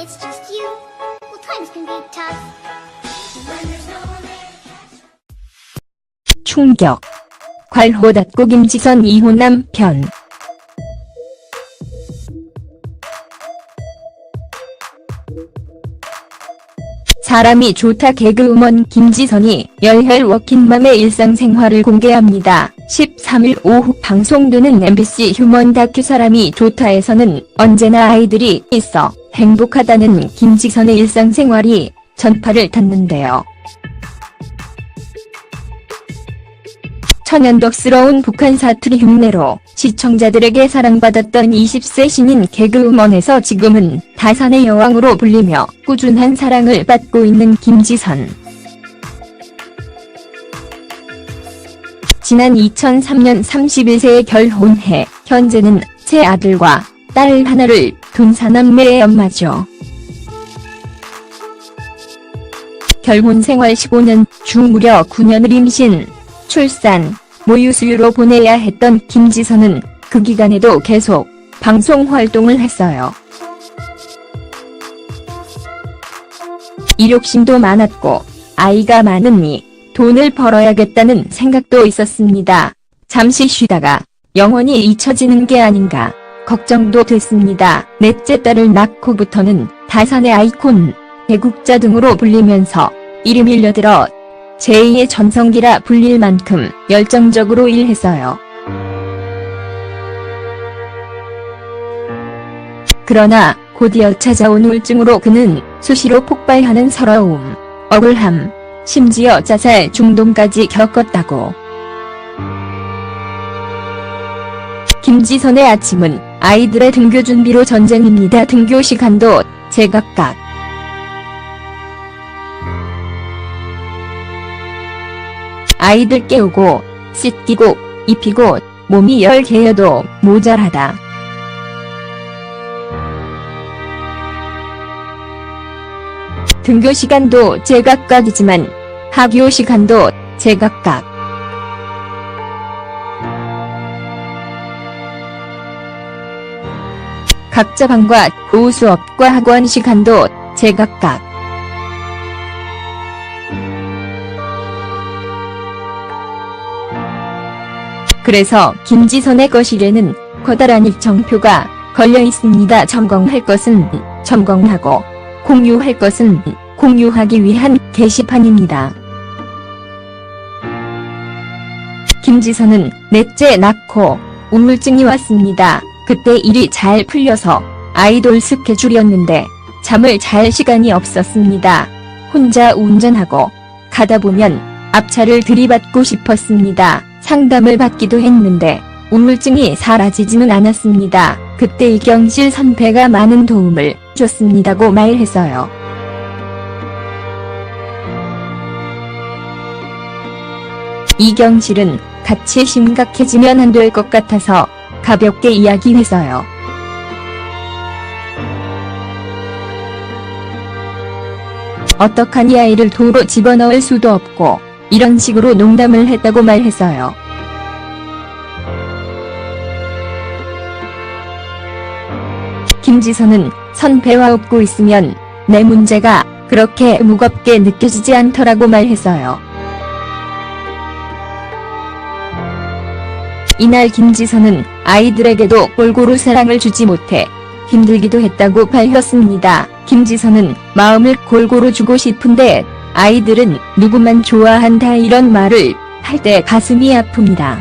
it's just you, well, times can be tough. 충격. 괄호 닫고 김지선 이혼 남편. 사람이 좋다 개그우먼 김지선이 열혈 워킹맘의 일상생활을 공개합니다. 13일 오후 방송되는 MBC 휴먼 다큐 사람이 좋다에서는 언제나 아이들이 있어 행복하다는 김지선의 일상생활이 전파를 탔는데요. 천연덕스러운 북한 사투리 흉내로 시청자들에게 사랑받았던 20세 신인 개그우먼에서 지금은 다산의 여왕으로 불리며 꾸준한 사랑을 받고 있는 김지선. 지난 2003년 31세에 결혼해 현재는 세 아들과 딸 하나를 둔 사남매의 엄마죠. 결혼 생활 15년 중 무려 9년을 임신, 출산, 모유 수유로 보내야 했던 김지선은 그 기간에도 계속 방송 활동을 했어요. 이욕심도 많았고 아이가 많으니 돈을 벌어야겠다는 생각도 있었습니다. 잠시 쉬다가 영원히 잊혀지는 게 아닌가 걱정도 됐습니다. 넷째 딸을 낳고부터는 다산의 아이콘, 애국자 등으로 불리면서 이름 일려들어 제2의 전성기라 불릴 만큼 열정적으로 일했어요. 그러나 곧이어 찾아온 우울증으로 그는 수시로 폭발하는 서러움, 억울함, 심지어 자살 중동까지 겪었다고. 김지선의 아침은 아이들의 등교 준비로 전쟁입니다. 등교 시간도 제각각. 아이들 깨우고 씻기고 입히고 몸이 열 개여도 모자라다. 등교 시간도 제각각이지만 학교 시간도 제각각. 각자 방과 오후 수업과 학원 시간도 제각각. 그래서 김지선의 거실에는 커다란 일정표가 걸려 있습니다. 점검할 것은 점검하고 공유할 것은 공유하기 위한 게시판입니다. 김지선은 넷째 낳고 우울증이 왔습니다. 그때 일이 잘 풀려서 아이돌 스케줄이었는데 잠을 잘 시간이 없었습니다. 혼자 운전하고 가다 보면 앞차를 들이받고 싶었습니다. 상담을 받기도 했는데 우울증이 사라지지는 않았습니다. 그때 이경실 선배가 많은 도움을 줬습니다고 말했어요. 이경실은 같이 심각해지면 안 될 것 같아서 가볍게 이야기했어요. 어떡하니 아이를 도로 집어넣을 수도 없고 이런 식으로 농담을 했다고 말했어요. 김지선은 선배와 웃고 있으면 내 문제가 그렇게 무겁게 느껴지지 않더라고 말했어요. 이날 김지선은 아이들에게도 골고루 사랑을 주지 못해 힘들기도 했다고 밝혔습니다. 김지선은 마음을 골고루 주고 싶은데 아이들은 누구만 좋아한다 이런 말을 할 때 가슴이 아픕니다.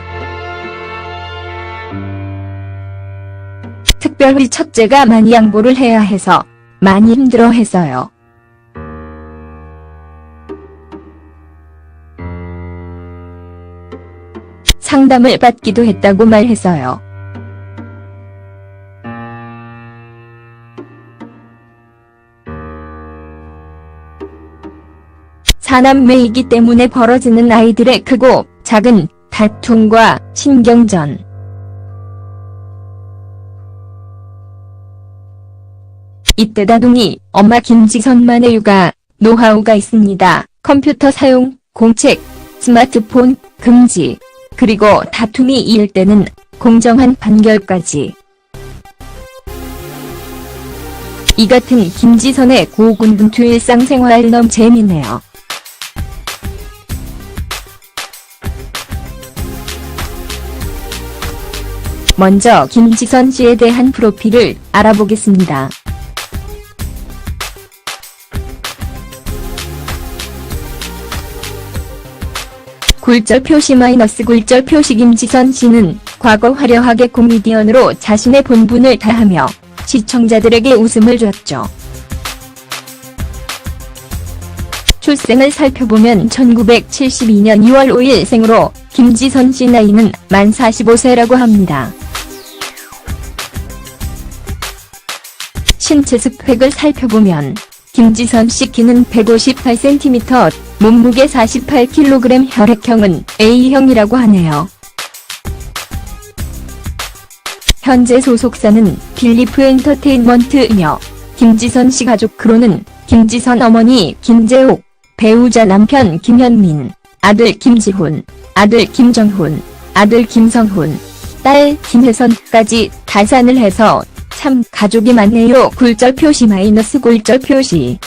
특별히 첫째가 많이 양보를 해야 해서 많이 힘들어 했어요. 상담을 받기도 했다고 말했어요. 사남매이기 때문에 벌어지는 아이들의 크고 작은 다툼과 신경전. 이때 다둥이 엄마 김지선만의 육아 노하우가 있습니다. 컴퓨터 사용, 공책, 스마트폰 금지, 그리고 다툼이 이을 때는 공정한 판결까지. 이 같은 김지선의 고군분투 일상생활 너무 재밌네요. 먼저 김지선 씨에 대한 프로필을 알아보겠습니다. 굴절 표시 마이너스 굴절 표시 김지선 씨는 과거 화려하게 코미디언으로 자신의 본분을 다하며 시청자들에게 웃음을 줬죠. 출생을 살펴보면 1972년 2월 5일 생으로 김지선 씨 나이는 만 45세라고 합니다. 신체 스펙을 살펴보면 김지선 씨 키는 158cm, 몸무게 48kg 혈액형은 A형이라고 하네요. 현재 소속사는 필리프 엔터테인먼트이며 김지선 씨 가족 크로는 김지선 어머니 김재옥, 배우자 남편 김현민, 아들 김지훈, 아들 김정훈, 아들 김성훈, 딸 김혜선까지 다산을 해서 참 가족이 많네요. 굴절 표시 마이너스 굴절 표시.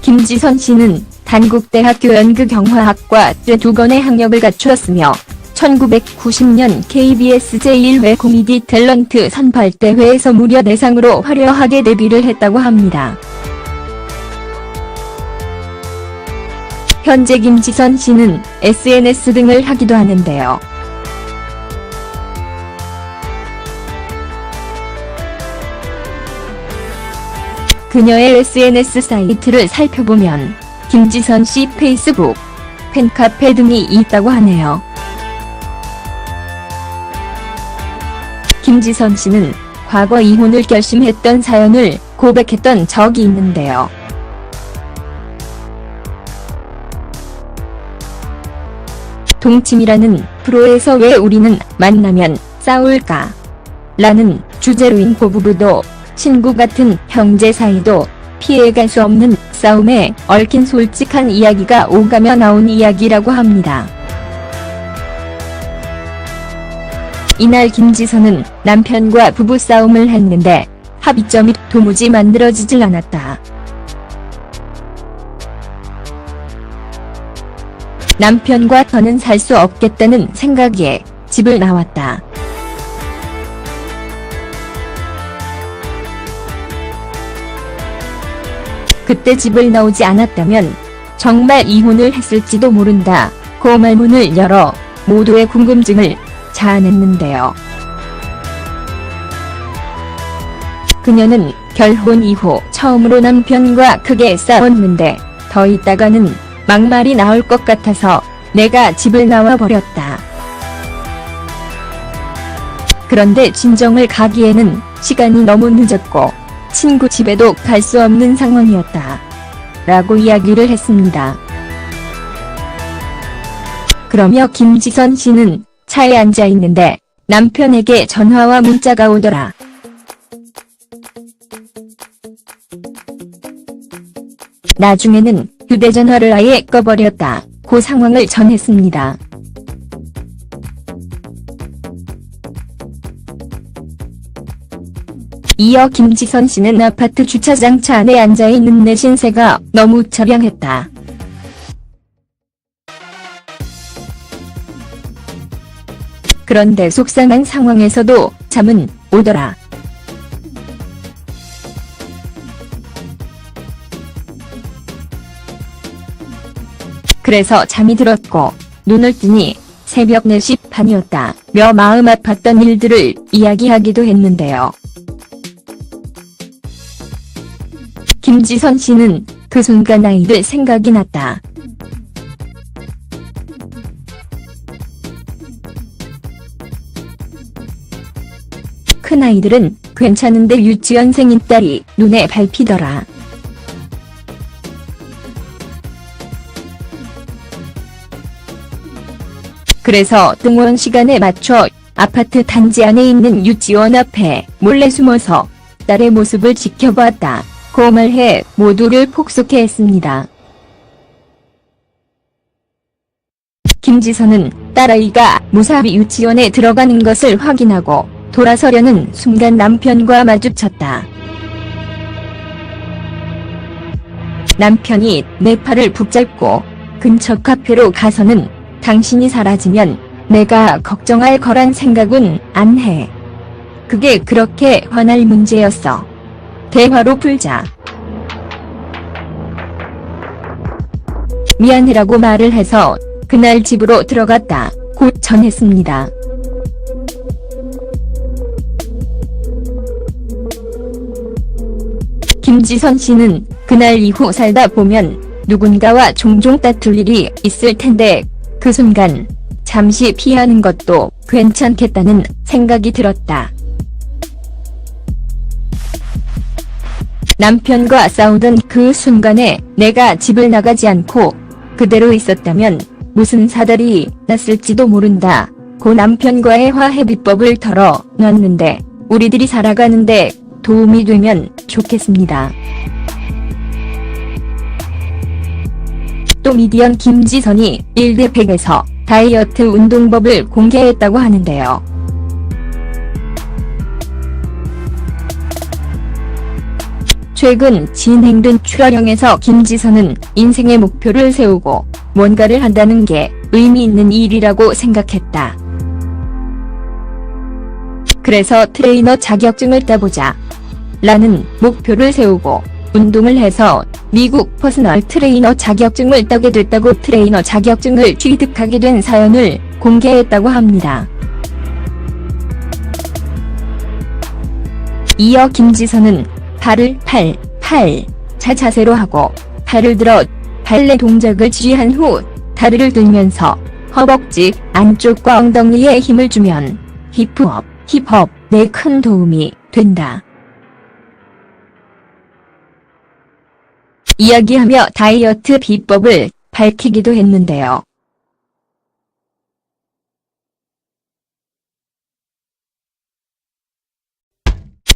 김지선 씨는 단국대학교 연극영화학과 두 건의 학력을 갖추었으며 1990년 KBS 제1회 코미디 탤런트 선발대회에서 무려 대상으로 화려하게 데뷔를 했다고 합니다. 현재 김지선 씨는 SNS 등을 하기도 하는데요. 그녀의 SNS 사이트를 살펴보면 김지선 씨 페이스북, 팬카페 등이 있다고 하네요. 김지선 씨는 과거 이혼을 결심했던 사연을 고백했던 적이 있는데요. 동침이라는 프로에서 왜 우리는 만나면 싸울까? 라는 주제로인 고부부도 친구 같은 형제 사이도 피해갈 수 없는 싸움에 얽힌 솔직한 이야기가 오가며 나온 이야기라고 합니다. 이날 김지선은 남편과 부부싸움을 했는데 합의점이 도무지 만들어지질 않았다. 남편과 더는 살 수 없겠다는 생각에 집을 나왔다. 그때 집을 나오지 않았다면 정말 이혼을 했을지도 모른다. 고 말문을 열어 모두의 궁금증을 자아냈는데요. 그녀는 결혼 이후 처음으로 남편과 크게 싸웠는데 더 있다가는 막말이 나올 것 같아서 내가 집을 나와 버렸다. 그런데 진정을 가기에는 시간이 너무 늦었고 친구 집에도 갈 수 없는 상황이었다. 라고 이야기를 했습니다. 그러며 김지선 씨는 차에 앉아 있는데 남편에게 전화와 문자가 오더라. 나중에는 휴대전화를 아예 꺼버렸다. 그 상황을 전했습니다. 이어 김지선 씨는 아파트 주차장 차 안에 앉아있는 내 신세가 너무 처량했다. 그런데 속상한 상황에서도 잠은 오더라. 그래서 잠이 들었고 눈을 뜨니 새벽 4시 반이었다. 며 마음 아팠던 일들을 이야기하기도 했는데요. 김지선 씨는 그 순간 아이들 생각이 났다. 큰 아이들은 괜찮은데 유치원생인 딸이 눈에 밟히더라. 그래서 등원 시간에 맞춰 아파트 단지 안에 있는 유치원 앞에 몰래 숨어서 딸의 모습을 지켜보았다. 고 말해 모두를 폭소케 했습니다. 김지선은 딸아이가 무사히 유치원에 들어가는 것을 확인하고 돌아서려는 순간 남편과 마주쳤다. 남편이 내 팔을 붙잡고 근처 카페로 가서는 당신이 사라지면 내가 걱정할 거란 생각은 안 해. 그게 그렇게 화날 문제였어. 대화로 풀자. 미안해라고 말을 해서 그날 집으로 들어갔다. 곧 전했습니다. 김지선 씨는 그날 이후 살다 보면 누군가와 종종 다툴 일이 있을 텐데 그 순간 잠시 피하는 것도 괜찮겠다는 생각이 들었다. 남편과 싸우던 그 순간에 내가 집을 나가지 않고 그대로 있었다면 무슨 사달이 났을지도 모른다. 고 남편과의 화해 비법을 털어 놨는데 우리들이 살아가는데 도움이 되면 좋겠습니다. 또 미디언 김지선이 1대 100에서 다이어트 운동법을 공개했다고 하는데요. 최근 진행된 출하령에서 김 지선은 인생의 목표를 세우고 뭔가를 한다는 게 의미 있는 일이라고 생각했다. 그래서 트레이너 자격증을 따보자. 라는 목표를 세우고 운동을 해서 미국 퍼스널 트레이너 자격증을 따게 됐다고 트레이너 자격증을 취득하게 된 사연을 공개했다고 합니다. 이어 김지선은 발을 팔, 팔, 자 자세로 하고 팔을 들어 발레 동작을 지휘한 후 다리를 들면서 허벅지 안쪽과 엉덩이에 힘을 주면 힙업, 힙업 내큰 도움이 된다. 이야기하며 다이어트 비법을 밝히기도 했는데요.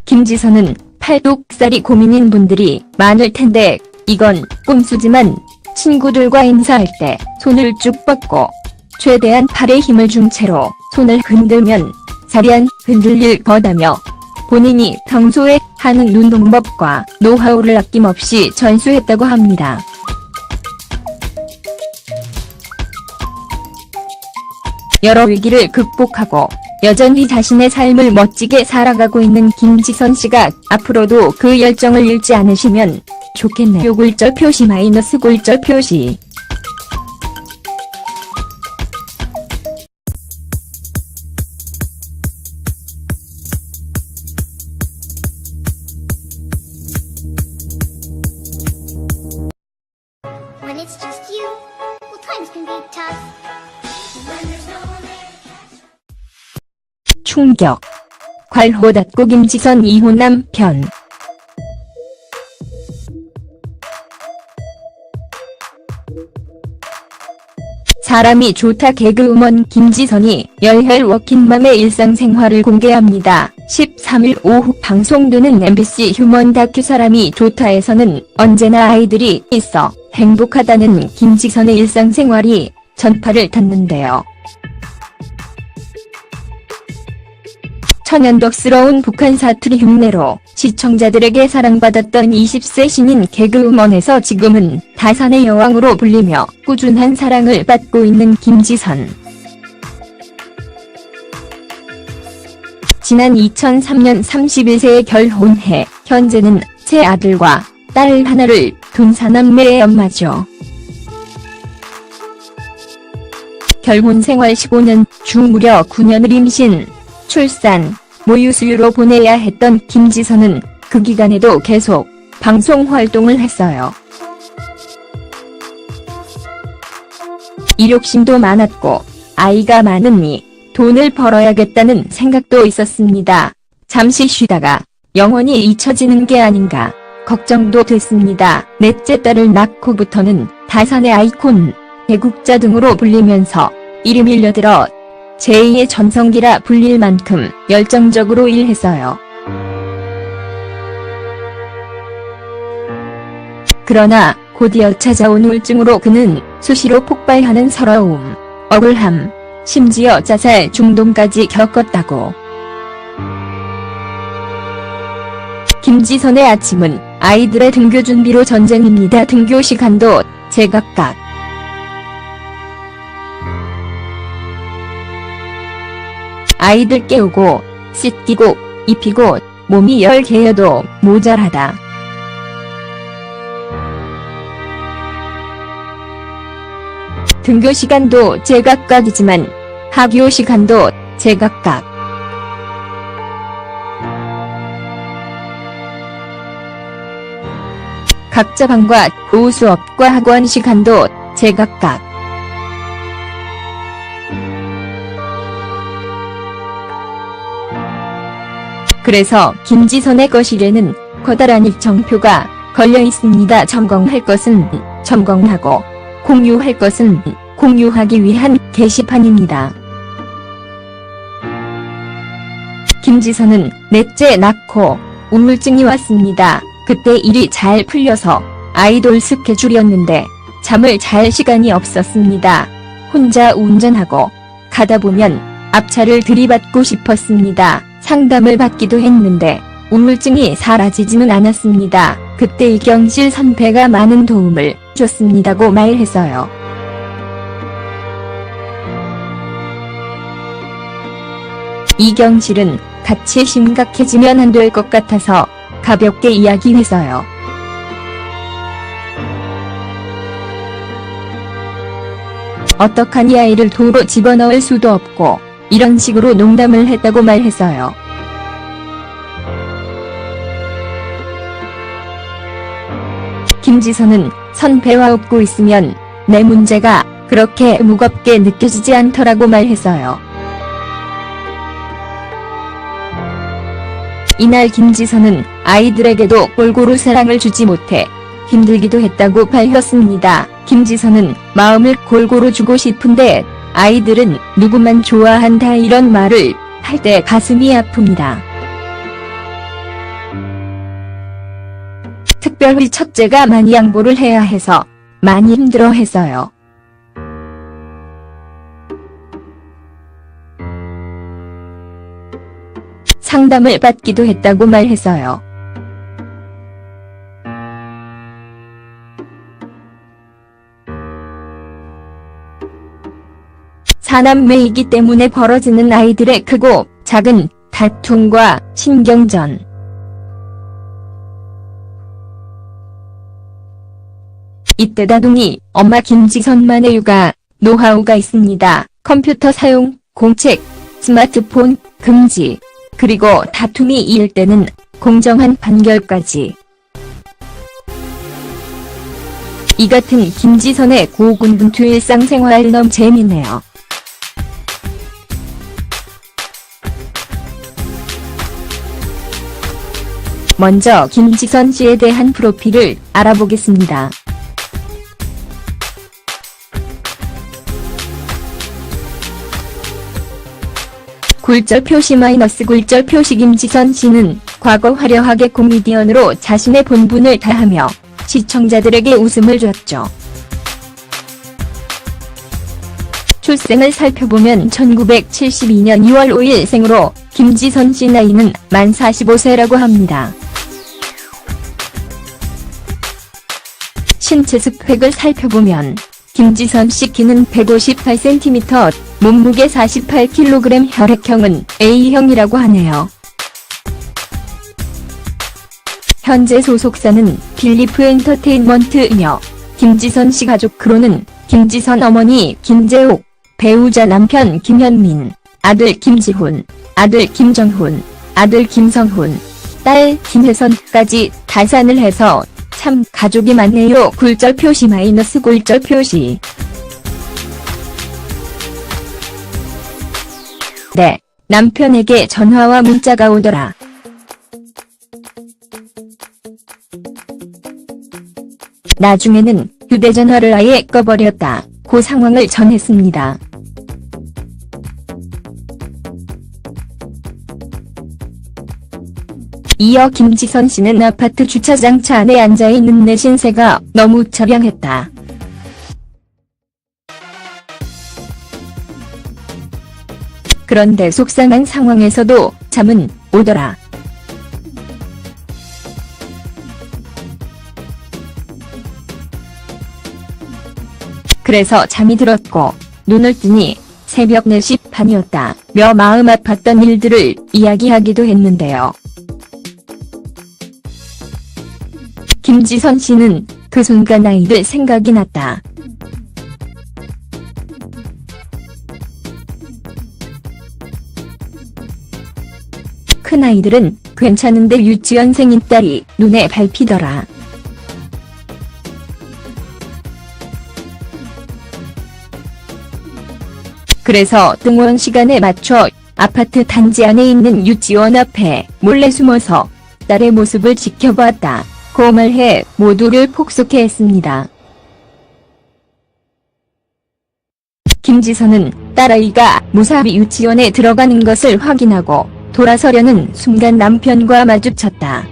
김지선은 팔뚝살이 고민인 분들이 많을 텐데 이건 꼼수지만 친구들과 인사할 때 손을 쭉 뻗고 최대한 팔에 힘을 준 채로 손을 흔들면 살이 안 흔들릴 거다며 본인이 평소에 하는 운동법과 노하우를 아낌없이 전수했다고 합니다. 여러 위기를 극복하고 여전히 자신의 삶을 멋지게 살아가고 있는 김지선 씨가 앞으로도 그 열정을 잃지 않으시면 좋겠네요. 굴절 표시 마이너스 굴절 표시 충격 괄호 닫고 김지선 이혼 남편 사람이 좋다 개그우먼 김지선이 열혈 워킹맘의 일상생활을 공개합니다. 13일 오후 방송되는 MBC 휴먼 다큐 사람이 좋다에서는 언제나 아이들이 있어 행복하다는 김지선의 일상생활이 전파를 탔는데요. 천연덕스러운 북한 사투리 흉내로 시청자들에게 사랑받았던 20세 신인 개그우먼에서 지금은 다산의 여왕으로 불리며 꾸준한 사랑을 받고 있는 김지선. 지난 2003년 31세에 결혼해 현재는 세 아들과 딸 하나를 둔 사남매의 엄마죠. 결혼 생활 15년 중 무려 9년을 임신, 출산, 모유 수유로 보내야 했던 김지선은 그 기간에도 계속 방송 활동을 했어요. 이욕심도 많았고 아이가 많으니 돈을 벌어야겠다는 생각도 있었습니다. 잠시 쉬다가 영원히 잊혀지는 게 아닌가 걱정도 됐습니다. 넷째 딸을 낳고부터는 다산의 아이콘, 애국자 등으로 불리면서 이름이 일려들어 제2의 전성기라 불릴 만큼 열정적으로 일했어요. 그러나 곧이어 찾아온 우울증으로 그는 수시로 폭발하는 서러움, 억울함, 심지어 자살 중동까지 겪었다고. 김지선의 아침은 아이들의 등교 준비로 전쟁입니다. 등교 시간도 제각각. 아이들 깨우고 씻기고 입히고 몸이 열 개여도 모자라다. 등교 시간도 제각각이지만 학교 시간도 제각각. 각자 방과 오후 수업과 학원 시간도 제각각. 그래서 김지선의 거실에는 커다란 일정표가 걸려 있습니다. 점검할 것은 점검하고 공유할 것은 공유하기 위한 게시판입니다. 김지선은 넷째 낳고 우울증이 왔습니다. 그때 일이 잘 풀려서 아이돌 스케줄이었는데 잠을 잘 시간이 없었습니다. 혼자 운전하고 가다 보면 앞차를 들이받고 싶었습니다. 상담을 받기도 했는데 우울증이 사라지지는 않았습니다. 그때 이경실 선배가 많은 도움을 줬습니다고 말했어요. 이경실은 같이 심각해지면 안 될 것 같아서 가볍게 이야기했어요. 어떡하니 아이를 도로 집어넣을 수도 없고 이런 식으로 농담을 했다고 말했어요. 김지선은 선배와 웃고 있으면 내 문제가 그렇게 무겁게 느껴지지 않더라고 말했어요. 이날 김지선은 아이들에게도 골고루 사랑을 주지 못해 힘들기도 했다고 밝혔습니다. 김지선은 마음을 골고루 주고 싶은데 아이들은 누구만 좋아한다 이런 말을 할 때 가슴이 아픕니다. 특별히 첫째가 많이 양보를 해야 해서 많이 힘들어 했어요. 상담을 받기도 했다고 말했어요. 사남매이기 때문에 벌어지는 아이들의 크고 작은 다툼과 신경전. 이때 다둥이 엄마 김지선만의 육아 노하우가 있습니다. 컴퓨터 사용, 공책, 스마트폰 금지, 그리고 다툼이 이을 때는 공정한 판결까지. 이 같은 김지선의 고군분투 일상생활 너무 재밌네요. 먼저 김지선 씨에 대한 프로필을 알아보겠습니다. 굴절 표시 마이너스 굴절 표시 김지선 씨는 과거 화려하게 코미디언으로 자신의 본분을 다하며 시청자들에게 웃음을 줬죠. 출생을 살펴보면 1972년 2월 5일 생으로 김지선 씨 나이는 만 45세라고 합니다. 신체 스펙을 살펴보면 김지선 씨 키는 158cm, 몸무게 48kg 혈액형은 A형이라고 하네요. 현재 소속사는 필리프 엔터테인먼트이며 김지선 씨 가족으로는 김지선 어머니 김재옥, 배우자 남편 김현민, 아들 김지훈, 아들 김정훈, 아들 김성훈, 딸 김혜선까지 다산을 해서 참 가족이 많네요. 굴절 표시 마이너스 굴절 표시. 네, 남편에게 전화와 문자가 오더라. 나중에는 휴대전화를 아예 꺼버렸다. 그 상황을 전했습니다. 이어 김지선 씨는 아파트 주차장 차 안에 앉아있는 내 신세가 너무 처량했다. 그런데 속상한 상황에서도 잠은 오더라. 그래서 잠이 들었고 눈을 뜨니 새벽 4시 반이었다. 며 마음 아팠던 일들을 이야기하기도 했는데요. 김지선 씨는 그 순간 아이들 생각이 났다. 큰아이들은 괜찮은데 유치원생인 딸이 눈에 밟히더라. 그래서 등원 시간에 맞춰 아파트 단지 안에 있는 유치원 앞에 몰래 숨어서 딸의 모습을 지켜보았다. 고 말해 모두를 폭소케 했습니다. 김지선은 딸아이가 무사히 유치원에 들어가는 것을 확인하고 돌아서려는 순간 남편과 마주쳤다.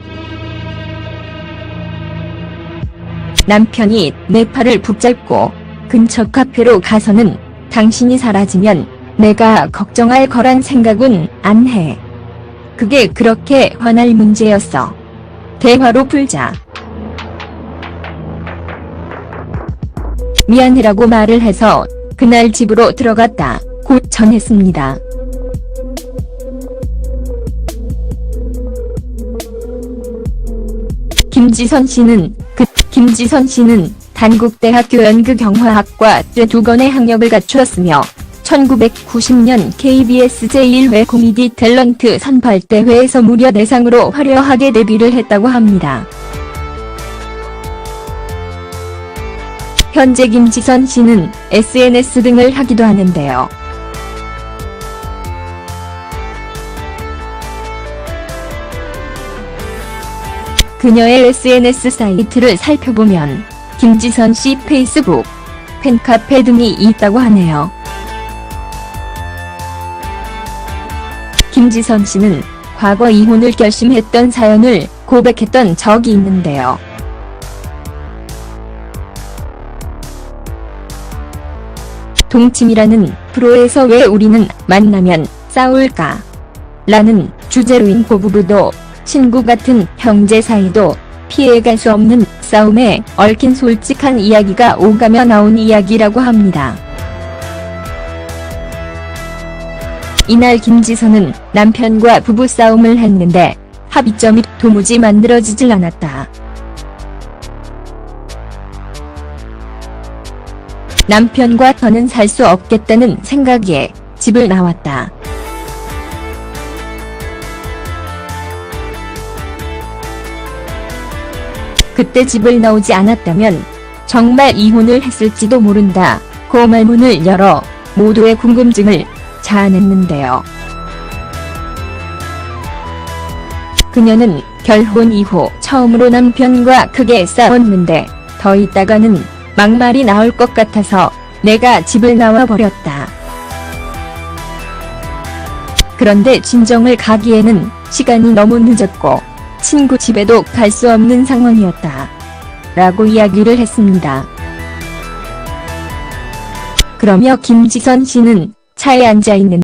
남편이 내 팔을 붙잡고 근처 카페로 가서는 당신이 사라지면 내가 걱정할 거란 생각은 안 해. 그게 그렇게 화날 문제였어. 대화로 풀자. 미안해라고 말을 해서 그날 집으로 들어갔다. 곧 전했습니다. 김지선 씨는 그 김지선 씨는 단국대학교 연극영화학과 두 건의 학력을 갖추었으며 1990년 KBS 제1회 코미디 탤런트 선발대회에서 무려 대상으로 화려하게 데뷔를 했다고 합니다. 현재 김지선 씨는 SNS 등을 하기도 하는데요. 그녀의 SNS 사이트를 살펴보면 김지선 씨 페이스북, 팬카페 등이 있다고 하네요. 김지선 씨는 과거 이혼을 결심했던 사연을 고백했던 적이 있는데요. 동침이라는 프로에서 왜 우리는 만나면 싸울까? 라는 주제로인 고부부도 친구 같은 형제 사이도 피해갈 수 없는 싸움에 얽힌 솔직한 이야기가 오가며 나온 이야기라고 합니다. 이날 김지선은 남편과 부부싸움을 했는데 합의점이 도무지 만들어지질 않았다. 남편과 더는 살 수 없겠다는 생각에 집을 나왔다. 그때 집을 나오지 않았다면 정말 이혼을 했을지도 모른다. 고 말문을 열어 모두의 궁금증을 자아냈는데요. 그녀는 결혼 이후 처음으로 남편과 크게 싸웠는데 더 있다가는 막말이 나올 것 같아서 내가 집을 나와 버렸다. 그런데 진정을 가기에는 시간이 너무 늦었고 친구 집에도 갈 수 없는 상황이었다. 라고 이야기를 했습니다. 그러며 김지선 씨는 차에 앉아 있는